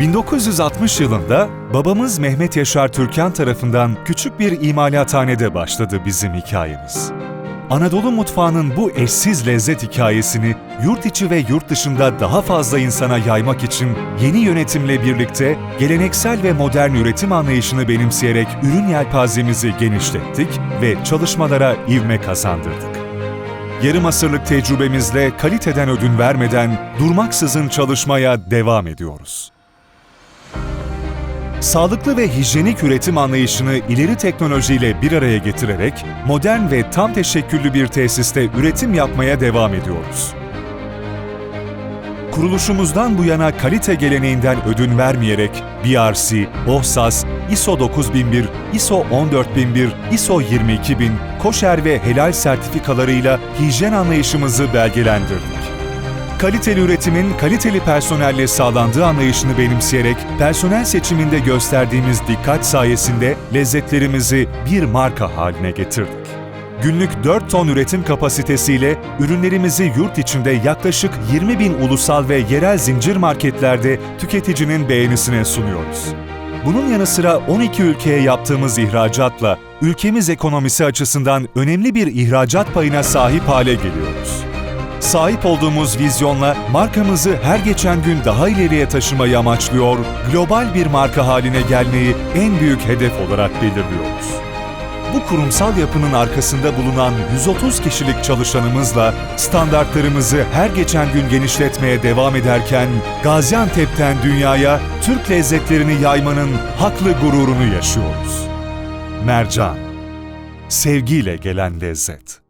1960 yılında babamız Mehmet Yaşar Türkan tarafından küçük bir imalathanede başladı bizim hikayemiz. Anadolu mutfağının bu eşsiz lezzet hikayesini yurt içi ve yurt dışında daha fazla insana yaymak için yeni yönetimle birlikte geleneksel ve modern üretim anlayışını benimseyerek ürün yelpazemizi genişlettik ve çalışmalara ivme kazandırdık. Yarım asırlık tecrübemizle kaliteden ödün vermeden durmaksızın çalışmaya devam ediyoruz. Sağlıklı ve hijyenik üretim anlayışını ileri teknolojiyle bir araya getirerek modern ve tam teşekküllü bir tesiste üretim yapmaya devam ediyoruz. Kuruluşumuzdan bu yana kalite geleneğinden ödün vermeyerek BRC, OHSAS, ISO 9001, ISO 14001, ISO 22000, koşer ve helal sertifikalarıyla hijyen anlayışımızı belgelendirdik. Kaliteli üretimin kaliteli personelle sağlandığı anlayışını benimseyerek personel seçiminde gösterdiğimiz dikkat sayesinde lezzetlerimizi bir marka haline getirdik. Günlük 4 ton üretim kapasitesiyle ürünlerimizi yurt içinde yaklaşık 20 bin ulusal ve yerel zincir marketlerde tüketicinin beğenisine sunuyoruz. Bunun yanı sıra 12 ülkeye yaptığımız ihracatla ülkemiz ekonomisi açısından önemli bir ihracat payına sahip hale geliyoruz. Sahip olduğumuz vizyonla markamızı her geçen gün daha ileriye taşımayı amaçlıyor, global bir marka haline gelmeyi en büyük hedef olarak belirliyoruz. Bu kurumsal yapının arkasında bulunan 130 kişilik çalışanımızla standartlarımızı her geçen gün genişletmeye devam ederken Gaziantep'ten dünyaya Türk lezzetlerini yaymanın haklı gururunu yaşıyoruz. Mercan, sevgiyle gelen lezzet.